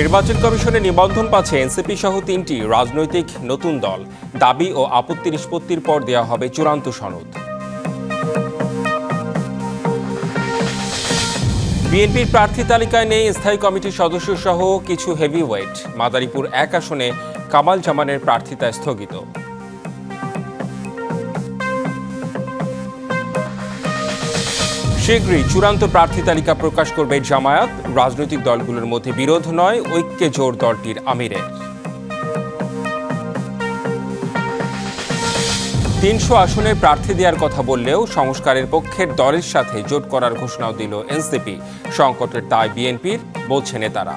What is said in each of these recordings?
নির্বাচন কমিশনে নিবন্ধন পাচ্ছে এনসিপি সহ তিনটি রাজনৈতিক নতুন দল। দাবি ও আপত্তি নিষ্পত্তির পর দেওয়া হবে চূড়ান্ত সনদ। বিএনপির প্রার্থী তালিকায় নেই স্থায়ী কমিটির সদস্য সহ কিছু হেভিওয়েট মাদারীপুর এক আসনে কামাল জামানের প্রার্থিতা স্থগিত। শীঘ্রই চূড়ান্ত প্রার্থী তালিকা প্রকাশ করবে জামায়াত। রাজনৈতিক দলগুলোর মধ্যে বিরোধ নয়, ঐক্যে জোর দলটির আমিরে তিনশো আসনে প্রার্থী দেওয়ার কথা বললেও সংস্কারের পক্ষের দলের সাথে জোট করার ঘোষণাও দিল এনসিপি। সংকটের দায় বিএনপির, বলছে নেতারা।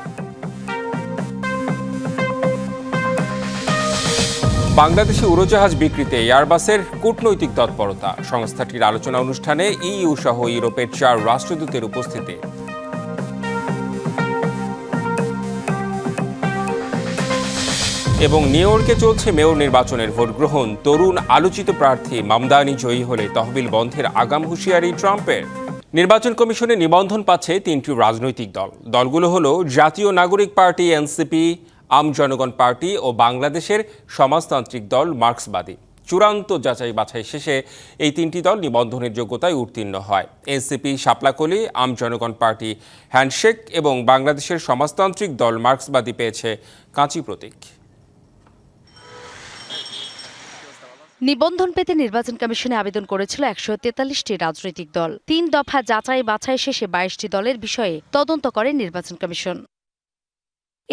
বাংলাদেশে উড়োজাহাজ বিক্রিতে এয়ারবাসের কূটনৈতিক তৎপরতা। সংস্থাটির আলোচনা অনুষ্ঠানে ইইউ সহ ইউরোপের চার রাষ্ট্রদূতের উপস্থিতি। এবং নিউ ইয়র্কে চলছে মেয়র নির্বাচনের ভোট গ্রহণ। তরুণ আলোচিত প্রার্থী মামদানি জয়ী হলে তহবিল বন্ধের আগাম হুঁশিয়ারি ট্রাম্পের। নির্বাচন কমিশনে নিবন্ধন পাচ্ছে তিনটি রাজনৈতিক দল। দলগুলো হলো জাতীয় নাগরিক পার্টি, এনসিপি আম জনগণ পার্টি ও বাংলাদেশের সমাজতান্ত্রিক দল মার্ক্সবাদী। চূড়ান্ত যাচাই বাছাই শেষে এই তিনটি দল নিবন্ধনের যোগ্যতায় উত্তীর্ণ হয়। এনসিপি, শাপলাকলি, আম জনগণ পার্টি, হ্যান্ডশেক এবং বাংলাদেশের সমাজতান্ত্রিক দল মার্ক্সবাদী পেয়েছে কাঁচি প্রতীক। নিবন্ধন পেতে নির্বাচন কমিশনে আবেদন করেছিল একশো তেতাল্লিশটি রাজনৈতিক দল। তিন দফা যাচাই বাছাই শেষে বাইশটি দলের বিষয়ে তদন্ত করে নির্বাচন কমিশন।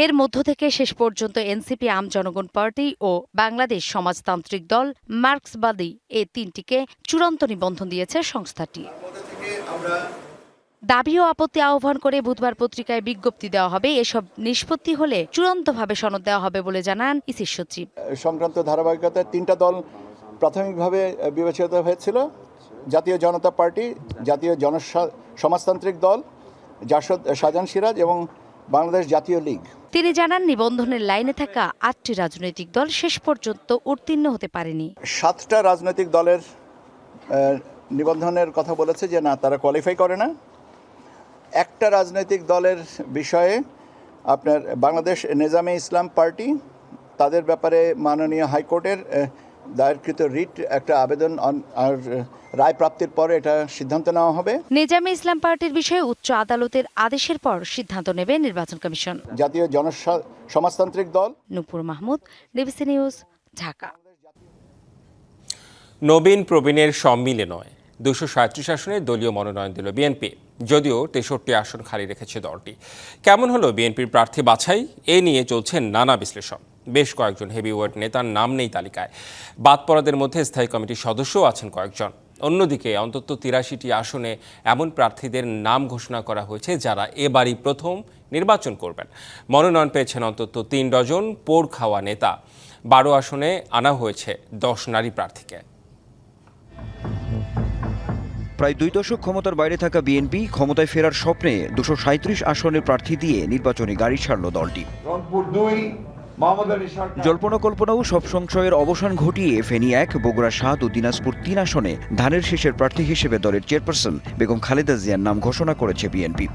এর মধ্য থেকে শেষ পর্যন্ত এনসিপি আম জনগণ পার্টি ও বাংলাদেশ সমাজতান্ত্রিক দল মার্ক্সবাদী এ তিনটিকে চূড়ান্ত নিবন্ধন দিয়েছে সংস্থাটি। দাবি ও আপত্তি আহ্বান করে বুধবার পত্রিকায় বিজ্ঞপ্তি দেওয়া হবে, এসব নিষ্পত্তি হলে চূড়ান্তভাবে সনদ দেওয়া হবে বলে জানান ইসির সচিব। সংক্রান্ত ধারাবাহিকতায় তিনটা দল প্রাথমিকভাবে বিবেচিত হয়েছিল, জাতীয় জনতা পার্টি, জাতীয় জন সমাজতান্ত্রিক দল, জাসদ শাহজাহান সিরাজ এবং বাংলাদেশ জাতীয় লীগ। তিনি জানান, নিবন্ধনের লাইনে থাকা আটটি রাজনৈতিক দল শেষ পর্যন্ত উত্তীর্ণ হতে পারেনি। সাতটা রাজনৈতিক দলের নিবন্ধনের কথা বলেছে যে না, তারা কোয়ালিফাই করে না। একটা রাজনৈতিক দলের বিষয়ে আপনার বাংলাদেশ নিজামে ইসলাম পার্টি, তাদের ব্যাপারে মাননীয় হাইকোর্টের দায়েরকৃত রিট একটা আবেদন আর রায় প্রাপ্তির পরে এটা সিদ্ধান্ত নেওয়া হবে। নিজামে ইসলাম পার্টির বিষয়ে উচ্চ আদালতের আদেশের পর সিদ্ধান্ত নেবে নির্বাচন কমিশন। জাতীয় জন সমাজতান্ত্রিক দল। Nupur Mahmud DBC news Dhaka. নবীন প্রবীণের সম্মিলে নয় দুশো সাঁত্রিশ আসনে দলীয় মনোনয়ন দিল বিএনপি যদিও তেষট্টি আসন খালি রেখেছে দলটি। কেমন হলো বিএনপির প্রার্থী বাছাই? এ নিয়ে চলছে নানা বিশ্লেষণ। বেশ কয়েকজন হেভিওয়েট নেতার নাম নেই তালিকায়। বাদ পড়াদের মধ্যে স্থায়ী কমিটির সদস্যও আছেন কয়েকজন। অন্যদিকে অন্তত তিরাশিটি আসনে এমন প্রার্থীদের নাম ঘোষণা করা হয়েছে যারা এবারই প্রথম নির্বাচন করবেন। মনোনয়ন পেয়েছেন অন্তত তিন ডজন পোড় খাওয়া নেতা। বারো আসনে আনা হয়েছে দশ নারী প্রার্থীকে। প্রায় দুই দশক ক্ষমতার বাইরে থাকা বিএনপি ক্ষমতায় ফেরার স্বপ্নে দুশো সাঁত্রিশ আসনের প্রার্থী দিয়ে নির্বাচনী গাড়ি ছাড়ল দলটি। রংপুর দুই জল্পনা কল্পনাও সব সংশয়ের অবসান ঘটিয়ে ফেনী এক, বগুড়া সাত ও দিনাজপুর তিন আসনে ধানের শীষের প্রার্থী হিসেবে দলের চেয়ারপারসন বেগম খালেদা জিয়ার নাম ঘোষণা করেছে বিএনপি।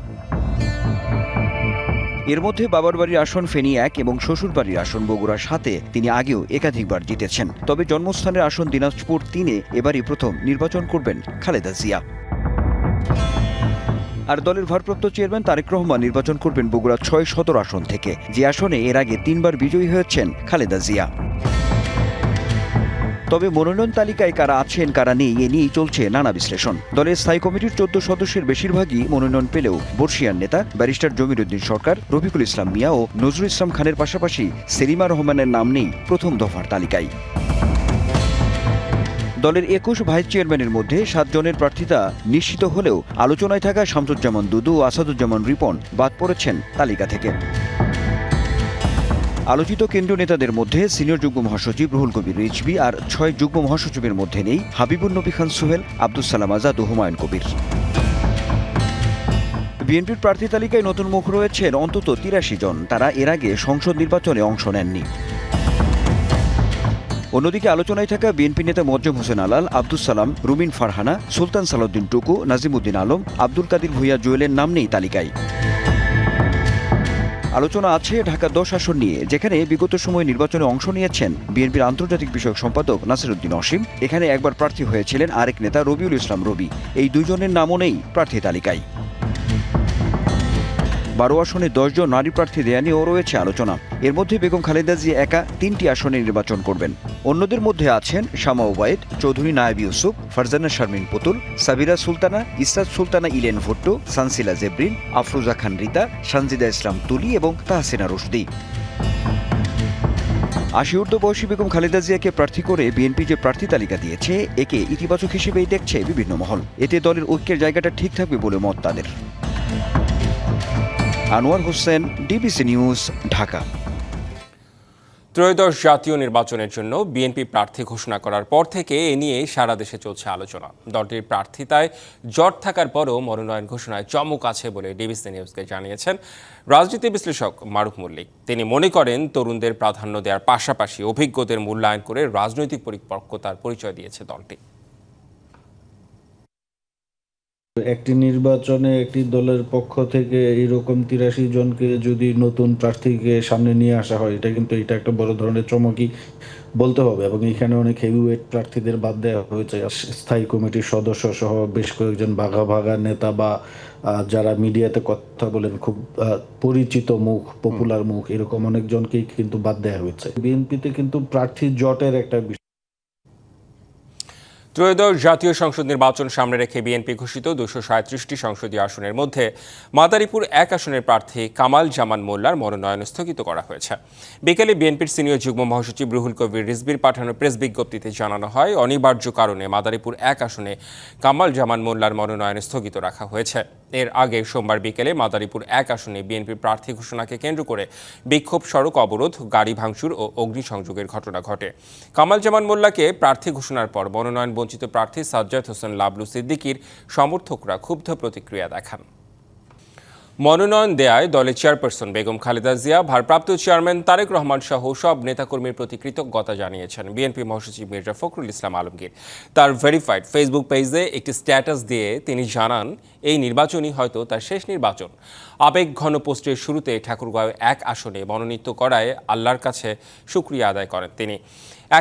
এর মধ্যে বাবার বাড়ির আসন ফেনী এক এবং শ্বশুর বাড়ির আসন বগুড়া সাতে তিনি আগেও একাধিকবার জিতেছেন। তবে জন্মস্থানের আসন দিনাজপুর তিনে এবারই প্রথম নির্বাচন করবেন খালেদা জিয়া। আর দলের ভারপ্রাপ্ত চেয়ারম্যান তারেক রহমান নির্বাচন করবেন বগুড়া ছয় সদর আসন থেকে। যে আসনে এর আগে তিনবার বিজয়ী হয়েছেন খালেদা জিয়া। তবে মনোনয়ন তালিকায় কারা আছেন, কারা নেই, এ নিয়েই চলছে নানা বিশ্লেষণ। দলের স্থায়ী কমিটির চোদ্দ সদস্যের বেশিরভাগই মনোনয়ন পেলেও বর্ষিয়ার নেতা ব্যারিস্টার জমিরুদ্দিন সরকার, রফিকুল ইসলাম মিয়া ও নজরুল ইসলাম খানের পাশাপাশি সেলিমা রহমানের নাম নেই প্রথম দফার তালিকায়। দলের একুশ ভাইস চেয়ারম্যানের মধ্যে সাতজনের প্রার্থিতা নিশ্চিত হলেও আলোচনায় থাকা শামসুজ্জামান দুদু ও আসাদুজ্জামান রিপন বাদ পড়েছেন তালিকা থেকে। আলোচিত কেন্দ্রীয় নেতাদের মধ্যে সিনিয়র যুগ্ম মহাসচিব রুহুল কবির রিজভি আর ছয় যুগ্ম মহাসচিবের মধ্যে নেই হাবিবুল নবী খান সোহেল আব্দুল সালাম আজাদ ও হুমায়ুন কবির। বিএনপির প্রার্থী তালিকায় নতুন মুখ রয়েছেন অন্তত তিরাশি জন। তারা এর আগে সংসদ নির্বাচনে অংশ নেননি। অন্যদিকে আলোচনায় থাকা বিএনপি নেতা মোয়াজ্জম হোসেন আলাল আব্দুল সালাম, রুমিন ফারহানা, সুলতান সালাউদ্দিন টুকু, নাজিমুদ্দিন আলম, আব্দুল কাদির ভুইয়া জুয়েলের নাম নেই তালিকায়। আলোচনা আছে ঢাকা দশ আসন নিয়ে, যেখানে বিগত সময়ে নির্বাচনে অংশ নিয়েছেন বিএনপির আন্তর্জাতিক বিষয়ক সম্পাদক নাসিরুদ্দিন অসীম। এখানে একবার প্রার্থী হয়েছিলেন আরেক নেতা রবিউল ইসলাম রবি। এই দুজনের নামও নেই প্রার্থী তালিকায়। বারো আসনে দশজন নারী প্রার্থী দেয়া নিয়েও রয়েছে আলোচনা। এর মধ্যে বেগম খালেদা জিয়া একা তিনটি আসনে নির্বাচন করবেন। অন্যদের মধ্যে আছেন শামা ওবায়েদ, চৌধুরী নায়েব ইউসুফ, ফারজানা শারমিন পুতুল, সাবিরা সুলতানা, ইসরাত সুলতানা ইলেন ভুট্টো, সানসিলা জেব্রিন, আফরোজা খান রিতা, সানজিদা ইসলাম তুলি এবং তাহসিনা রশদি। আশি ঊর্ধ্ব বয়সী বেগম খালেদা জিয়াকে প্রার্থী করে বিএনপি যে প্রার্থী তালিকা দিয়েছে, একে ইতিবাচক হিসেবেই দেখছে বিভিন্ন মহল। এতে দলের ঐক্যের জায়গাটা ঠিক থাকবে বলে মত তাদের। Anwar Hossain, DBC news, Dhaka. ত্রয়োদশ জাতীয় নির্বাচনের জন্য বিএনপি প্রার্থী ঘোষণা করার পর থেকে এ নিয়ে সারা দেশে চলছে আলোচনা। দলটির প্রার্থিতায় জট থাকার পরও মনোনয়ন ঘোষণায় চমক আছে বলে ডিবিসি নিউজকে জানিয়েছেন রাজনীতি বিশ্লেষক মারুফ মল্লিক। তিনি মনে করেন তরুণদের প্রাধান্য দেওয়ার পাশাপাশি অভিজ্ঞদের মূল্যায়ন করে রাজনৈতিক পরিপক্কতার পরিচয় দিয়েছে দলটি। একটি নির্বাচনে একটি দলের পক্ষ থেকে এইরকম তিরাশি জনকে যদি নতুন প্রার্থীকে সামনে নিয়ে আসা হয়, এটা কিন্তু এটা একটা বড় ধরনের চমকই বলতে হবে এবং এখানে অনেক হেভিওয়েট প্রার্থীদের বাদ দেওয়া হয়েছে। স্থায়ী কমিটির সদস্য সহ বেশ কয়েকজন ভাগা ভাগা নেতা বা যারা মিডিয়াতে কথা বলেন, খুব পরিচিত মুখ পপুলার মুখ, এরকম অনেকজনকেই কিন্তু বাদ দেওয়া হয়েছে। বিএনপিতে কিন্তু প্রার্থী জটের একটা ত্রয়োদশ জাতীয় সংসদ নির্বাচন সামনে রেখে বিএনপি ঘোষিত দুশো সাঁত্রিশটি সংসদীয় আসনের মধ্যে মাদারীপুর এক আসনের প্রার্থী কামাল জামান মোল্লার মনোনয়ন স্থগিত করা হয়েছে। বিকেলে বিএনপির সিনিয়র যুগ্ম মহাসচিব রুহুল কবির রিজবির পাঠানো প্রেস বিজ্ঞপ্তিতে জানানো হয়, অনিবার্য কারণে মাদারীপুর এক আসনে কামাল জামান মোল্লার মনোনয়ন স্থগিত রাখা হয়েছে। এর আগে সোমবার বিকেলে মাদারীপুর এক আসনে বিএনপির প্রার্থী ঘোষণাকে কেন্দ্র করে বিক্ষোভ সড়ক অবরোধ, গাড়ি ভাঙচুর ও অগ্নিসংযোগের ঘটনা ঘটে। কামাল জামান মোল্লাকে প্রার্থী ঘোষণার পর মনোনয়ন বঞ্চিত প্রার্থী সাজ্জাদ হোসেন লাবলু সিদ্দিকির সমর্থকরা ক্ষুব্ধ প্রতিক্রিয়া দেখান। মনোনয়ন দেয়ায় দলের চেয়ারপারসন বেগম খালেদা জিয়া, ভারপ্রাপ্ত চেয়ারম্যান তারেক রহমান সহ সব নেতাকর্মীর প্রতি কৃতজ্ঞতা জানিয়েছেন বিএনপি মহাসচিব মির্জা ফখরুল ইসলাম আলমগীর। তার ভেরিফাইড ফেসবুক পেজে একটি স্ট্যাটাস দিয়ে তিনি জানান, এই নির্বাচনই হয়তো তার শেষ নির্বাচন। আবেগ ঘন পোস্টের শুরুতে ঠাকুরগাঁও এক আসনে মনোনীত করায় আল্লাহর কাছে শুক্রিয়া আদায় করেন তিনি।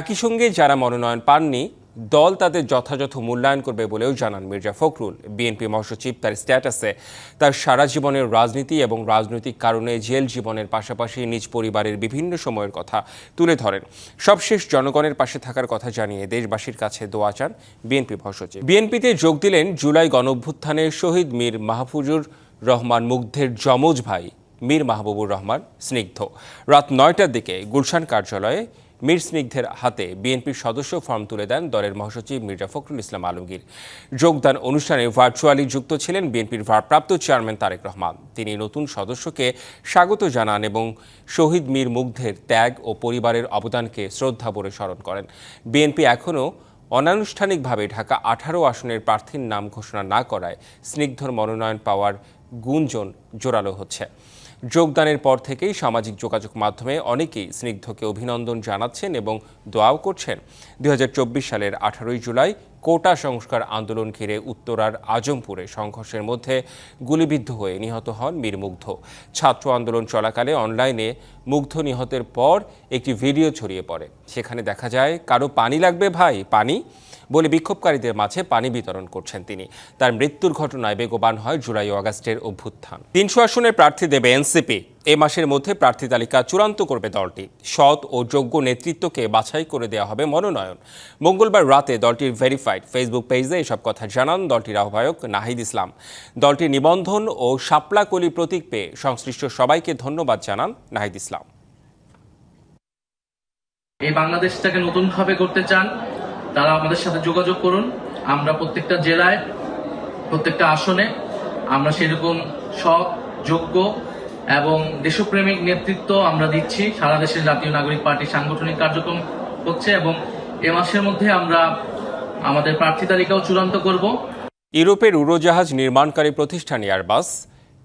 একই সঙ্গে যারা মনোনয়ন পাননি দল তাদের যথাযথ মূল্যায়ন করবে বলেও জানান মির্জা ফখরুল। বিএনপি মহাসচিব তার স্ট্যাটাসে তার সারা জীবনের রাজনীতি এবং রাজনৈতিক কারণে জেল জীবনের পাশাপাশি নিজ পরিবারের বিভিন্ন সময়ের কথা তুলে ধরেন। সবশেষ জনগণের পাশে থাকার কথা জানিয়ে দেশবাসীর কাছে দোয়া চান বিএনপি মহাসচিব। বিএনপিতে যোগ দিলেন জুলাই গণঅভ্যুত্থানে শহীদ মীর মাহফুজুর রহমান মুগ্ধের যমজ ভাই মীর মাহবুবুর রহমান স্নিগ্ধ। রাত নয়টার দিকে গুলশান কার্যালয়ে মীর স্নিগ্ধের হাতে বিএনপির সদস্য ফর্ম তুলে দেন দলের মহাসচিব মির্জা ফখরুল ইসলাম আলমগীর। যোগদান অনুষ্ঠানে ভার্চুয়ালি যুক্ত ছিলেন বিএনপির ভারপ্রাপ্ত চেয়ারম্যান তারেক রহমান। তিনি নতুন সদস্যকে স্বাগত জানান এবং শহীদ মীর মুগ্ধের ত্যাগ ও পরিবারের অবদানকে শ্রদ্ধা বলে স্মরণ করেন। বিএনপি এখনও অনানুষ্ঠানিকভাবে ঢাকা আঠারো আসনের প্রার্থীর নাম ঘোষণা না করায় স্নিগ্ধর মনোনয়ন পাওয়ার গুঞ্জন জোরালো হচ্ছে। যোগদানের পর থেকেই সামাজিক যোগাযোগ মাধ্যমে অনেকেই স্নিগ্ধকে অভিনন্দন জানাচ্ছেন এবং দোয়াও করছেন। দু হাজার চব্বিশ সালের আঠারোই জুলাই কোটা সংস্কার আন্দোলন ঘিরে উত্তরার আজমপুরে সংঘর্ষের মধ্যে গুলিবিদ্ধ হয়ে নিহত হন মীর মুগ্ধ। ছাত্র আন্দোলন চলাকালে অনলাইনে মুগ্ধ নিহতের পর একটি ভিডিও ছড়িয়ে পড়ে। সেখানে দেখা যায়, কারও পানি লাগবে ভাই? পানি? বলে বিক্ষোভকারীদের মাঝে পানি বিতরণ করছেন তিনি। তার মৃত্যুর ঘটনায় বেগবান হয় জুলাই ও আগস্টের অভ্যুত্থান। তিনশো আসনের প্রার্থী দেবে এনসিপি। এ মাসের মধ্যে প্রার্থী তালিকা চূড়ান্ত করবে দলটি। সৎ ও যোগ্য নেতৃত্বকে বাছাই করে দেওয়া হবে মনোনয়ন। মঙ্গলবার রাতে দলটির ভেরিফাইড ফেসবুক পেজে এসব কথা জানান দলটির আহ্বায়ক নাহিদ ইসলাম। দলটির নিবন্ধন ও শাপলাকলি প্রতীক পেয়ে সংশ্লিষ্ট সবাইকে ধন্যবাদ জানান নাহিদ ইসলাম। এই বাংলাদেশটাকে নতুনভাবে করতে চান তারা আমাদের সাথে যোগাযোগ করুন। আমরা প্রত্যেকটা জেলায়, প্রত্যেকটা আসনে আমরা সেরকম সৎ, যোগ্য এবং দেশপ্রেমিক নেতৃত্ব আমরা দিচ্ছি। সারা দেশের জাতীয় নাগরিক পার্টির সাংগঠনিক কার্যক্রম হচ্ছে এবং এ মাসের মধ্যে আমরা আমাদের প্রার্থী তালিকাও চূড়ান্ত করব। ইউরোপের উড়োজাহাজ নির্মাণকারী প্রতিষ্ঠান এয়ারবাস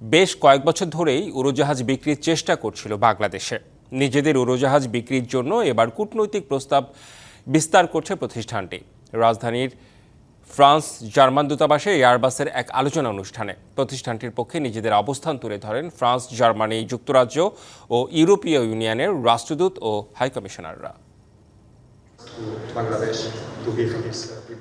বেশ কয়েক বছর ধরেই উড়োজাহাজ বিক্রির চেষ্টা করছিল বাংলাদেশে। নিজেদের উড়োজাহাজ বিক্রির জন্য এবার কূটনৈতিক প্রস্তাব বিস্তার করছে প্রতিষ্ঠানটি। রাজধানীর ফ্রান্স জার্মান দূতাবাসে এয়ারবাসের এক আলোচনা অনুষ্ঠানে প্রতিষ্ঠানটির পক্ষে নিজেদের অবস্থান তুলে ধরেন ফ্রান্স, জার্মানি যুক্তরাজ্য ও ইউরোপীয় ইউনিয়নের রাষ্ট্রদূত ও হাইকমিশনাররা।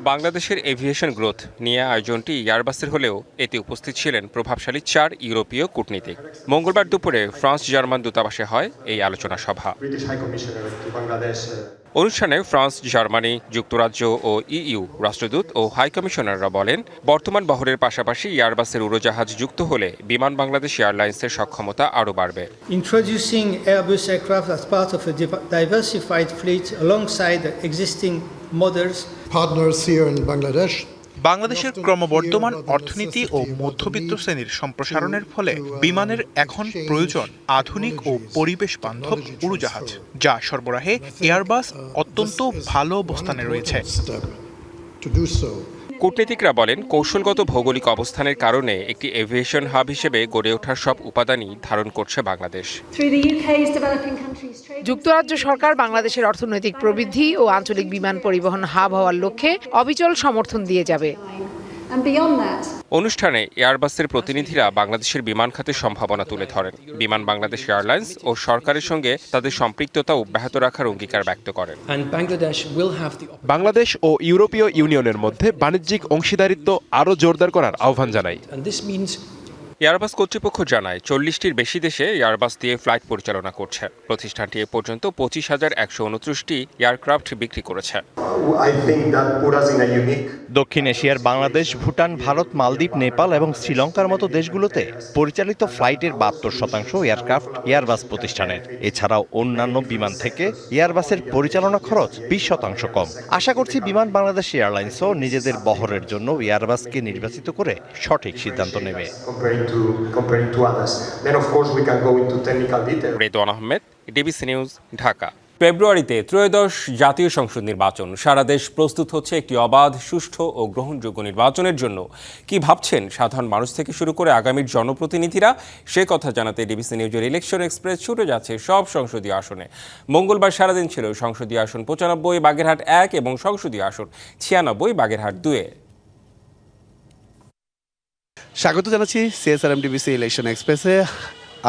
বাংলাদেশের এভিয়েশন গ্রোথ নিয়ে আয়োজনটি এয়ারবাসের হলেও এতে উপস্থিত ছিলেন প্রভাবশালী চার ইউরোপীয় কূটনীতিক। মঙ্গলবার দুপুরে ফ্রান্স জার্মান দূতাবাসে হয় এই আলোচনা সভা। Uh, অনুষ্ঠানে ফ্রান্স জার্মানি যুক্তরাজ্য ও ইইউ রাষ্ট্রদূত ও হাইকমিশনাররা বলেন বর্তমান বহরের পাশাপাশি এয়ারবাসের উড়োজাহাজ যুক্ত হলে বিমান বাংলাদেশ এয়ারলাইন্সের সক্ষমতা আরও বাড়বে। Introducing Airbus aircraft as part of a div- diversified fleet alongside existing models partners here in Bangladesh. বাংলাদেশের ক্রমবর্ধমান অর্থনীতি ও মধ্যবিত্ত শ্রেণির সম্প্রসারণের ফলে বিমানের এখন প্রয়োজন আধুনিক ও পরিবেশ বান্ধব উড়োজাহাজ যা সরবরাহে এয়ারবাস অত্যন্ত ভালো অবস্থানে রয়েছে কূটনীতিকরা বলেন কৌশলগত ভৌগোলিক অবস্থানের কারণে একটি এভিয়েশন হাব হিসেবে গড়ে ওঠার সব উপাদানই ধারণ করছে বাংলাদেশ। যুক্তরাজ্য সরকার বাংলাদেশের অর্থনৈতিক প্রবৃদ্ধি ও আঞ্চলিক বিমান পরিবহন হাব হওয়ার লক্ষ্যে অবিচল সমর্থন দিয়ে যাবে। অনুষ্ঠানে এয়ারবাসের প্রতিনিধিরা বাংলাদেশের বিমান খাতের সম্ভাবনা তুলে ধরেন। বিমান বাংলাদেশ এয়ারলাইন্স ও সরকারের সঙ্গে তাদের সম্পৃক্ততা অব্যাহত রাখার অঙ্গীকার ব্যক্ত করেন। বাংলাদেশ ও ইউরোপীয় ইউনিয়নের মধ্যে বাণিজ্যিক অংশীদারিত্ব আরও জোরদার করার আহ্বান জানাই। এয়ারবাস কর্তৃপক্ষ জানায় চল্লিশটির বেশি দেশে এয়ারবাস দিয়ে ফ্লাইট পরিচালনা করছে। প্রতিষ্ঠানটি এ পর্যন্ত পঁচিশ হাজার একশো উনত্রিশটি এয়ারক্রাফট বিক্রি করেছে। দক্ষিণ এশিয়ার বাংলাদেশ ভুটান ভারত মালদ্বীপ নেপাল এবং শ্রীলঙ্কার মতো দেশগুলোতে পরিচালিত ফ্লাইটের বাহাত্তর শতাংশ এয়ারক্রাফট এয়ারবাস প্রতিষ্ঠানের। এছাড়াও অন্যান্য বিমান থেকে এয়ারবাসের পরিচালনা খরচ বিশ শতাংশ কম। আশা করছি বিমান বাংলাদেশ এয়ারলাইন্সও নিজেদের বহরের জন্য এয়ারবাসকে নির্বাচিত করে সঠিক সিদ্ধান্ত নেবে। To comparing to others. Then of course we can go into technical detail. Redwan Ahmed DBC news Dhaka ফেব্রুয়ারিতে ত্রয়োদশ জাতীয় সংসদ নির্বাচন। সারা দেশ প্রস্তুত হচ্ছে একটি অবাধ সুষ্ঠু ও গ্রহণযোগ্য নির্বাচনের জন্য। কি ভাবছেন সাধারণ মানুষ থেকে শুরু করে আগামীর জনপ্রতিনিধিরা? সে কথা জানাতে ডিবিসি নিউজের ইলেকশন এক্সপ্রেস ছুটে যাচ্ছে সব সংসদীয় আসনে। মঙ্গলবার সারাদিন ছিল সংসদীয় আসন পঁচানব্বই বাগেরহাট এক এবং সংসদীয় আসন ছিয়ানব্বই বাগেরহাট দুয়ে। স্বাগত জানাচ্ছি সিএসআরএম ডিবিসি ইলেকশন এক্সপ্রেসে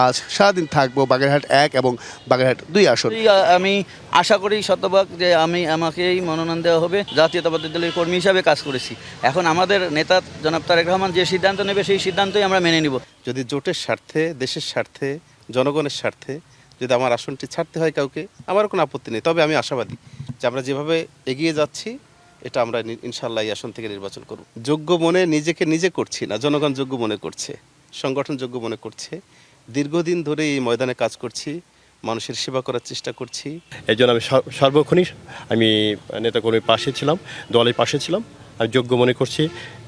আজ সারাদিন থাকব বাগেরহাট এক এবং বাগেরহাট দুই আসন। আমি আশা করি শতভাগ যে আমি আমাকেই মনোনয়ন দেওয়া হবে। জাতীয়তাবাদী দলের কর্মী হিসাবে কাজ করেছি। এখন আমাদের নেতা জনাব তারেক রহমান যে সিদ্ধান্ত নেবে সেই সিদ্ধান্তই আমরা মেনে নিব। যদি জোটের স্বার্থে দেশের স্বার্থে জনগণের স্বার্থে যদি আমার আসনটি ছাড়তে হয় কাউকে আমার কোনো আপত্তি নেই। তবে আমি আশাবাদী যে আমরা যেভাবে এগিয়ে যাচ্ছি এটা আমরা ইনশাল্লাহ এই আসন থেকে নির্বাচন করব। যোগ্য মনে নিজেকে নিজে করছি না, জনগণ যোগ্য মনে করছে, সংগঠন যোগ্য মনে করছে। দীর্ঘদিন ধরে এই ময়দানে কাজ করছি, মানুষের সেবা করার চেষ্টা করছি। এই জন্য আমি সর- সর্বক্ষণই আমি নেতাকর্মীর পাশে ছিলাম, দলের পাশে ছিলাম। আমি যোগ্য মনে করছি।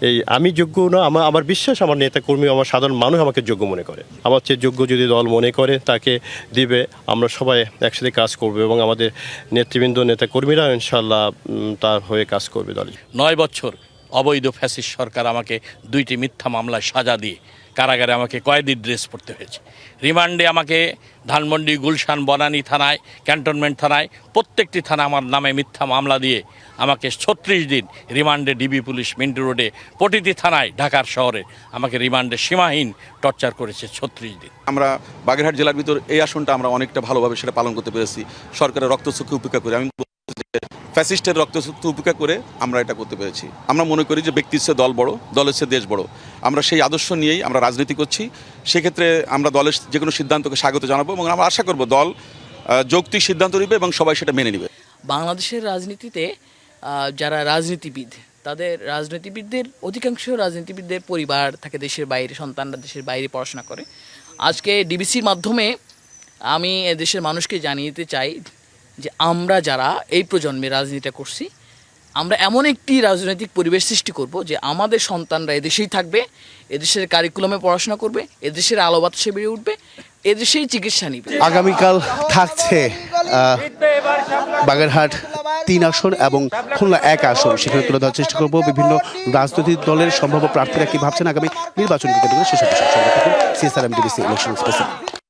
এই আমি যোগ্য না, আমার আমার বিশ্বাস, আমার নেতাকর্মী, আমার সাধারণ মানুষ আমাকে যোগ্য মনে করে। আমার চেয়ে যোগ্য যদি দল মনে করে, তাকে দিবে, আমরা সবাই একসাথে কাজ করব এবং আমাদের নেতৃবৃন্দ নেতা কর্মীরা ইনশাল্লাহ তার হয়ে কাজ করবে দল। নয় বছর অবৈধ ফ্যাসিস সরকার আমাকে দুইটি মিথ্যা মামলায় সাজা দিয়ে কারাগারে আমাকে কয়েদি ড্রেস পড়তে হয়েছে। রিমান্ডে আমাকে ধানমন্ডি, গুলশান, বনানী থানায় ক্যান্টনমেন্ট থানায়, প্রত্যেকটি থানা আমার নামে মিথ্যা মামলা দিয়ে আমাকে ছত্রিশ দিন রিমান্ডে ডিবি পুলিশ মিন্টু রোডে, প্রতিটি থানায়, ঢাকার শহরে আমাকে রিমান্ডে সীমাহীন টর্চার করেছে ছত্রিশ দিন। আমরা বাগেরহাট জেলার ভিতর এই আসনটা আমরা অনেকটা ভালোভাবে সেটা পালন করতে পেরেছি। সরকারের রক্তচক্ষু উপেক্ষা করে। আমি ফ্যাসিস্টের রক্তচক্ষু উপেক্ষা করে আমরা এটা করতে পেরেছি। আমরা মনে করি যে ব্যক্তির চেয়ে দল বড়, দলের চেয়ে দেশ বড়। আমরা সেই আদর্শ নিয়েই আমরা রাজনীতি করছি। সেক্ষেত্রে আমরা দলের যে কোনো সিদ্ধান্তকে স্বাগত জানাব এবং আমরা আশা করব দল যৌক্তিক সিদ্ধান্ত নেবে এবং সবাই সেটা মেনে নেবে। বাংলাদেশের রাজনীতিতে যারা রাজনীতিবিদ, তাদের রাজনীতিবিদদের, অধিকাংশ রাজনীতিবিদদের পরিবার থাকে দেশের বাইরে, সন্তানরা দেশের বাইরে পড়াশোনা করে। আজকে ডিবিসির মাধ্যমে আমি দেশের মানুষকে জানিয়ে চাই যে আমরা যারা এই প্রজন্মে রাজনীতিটা করছি, আমরা এমন একটি রাজনৈতিক পরিবেশ সৃষ্টি করব যে আমাদের সন্তানরা এদেশেই থাকবে, এদেশের কারিকুলামে পড়াশোনা করবে, এদেশের আলো বাতাসে বেড়ে উঠবে, এদেশেই চিকিৎসা নিবে। আগামীকাল থাকছে বাগেরহাট তিন আসন এবং খুলনা এক আসন। সেখানে তুলে ধরার চেষ্টা করব বিভিন্ন রাজনৈতিক দলের সম্ভাব্য প্রার্থীরা কি ভাবছেন আগামী নির্বাচন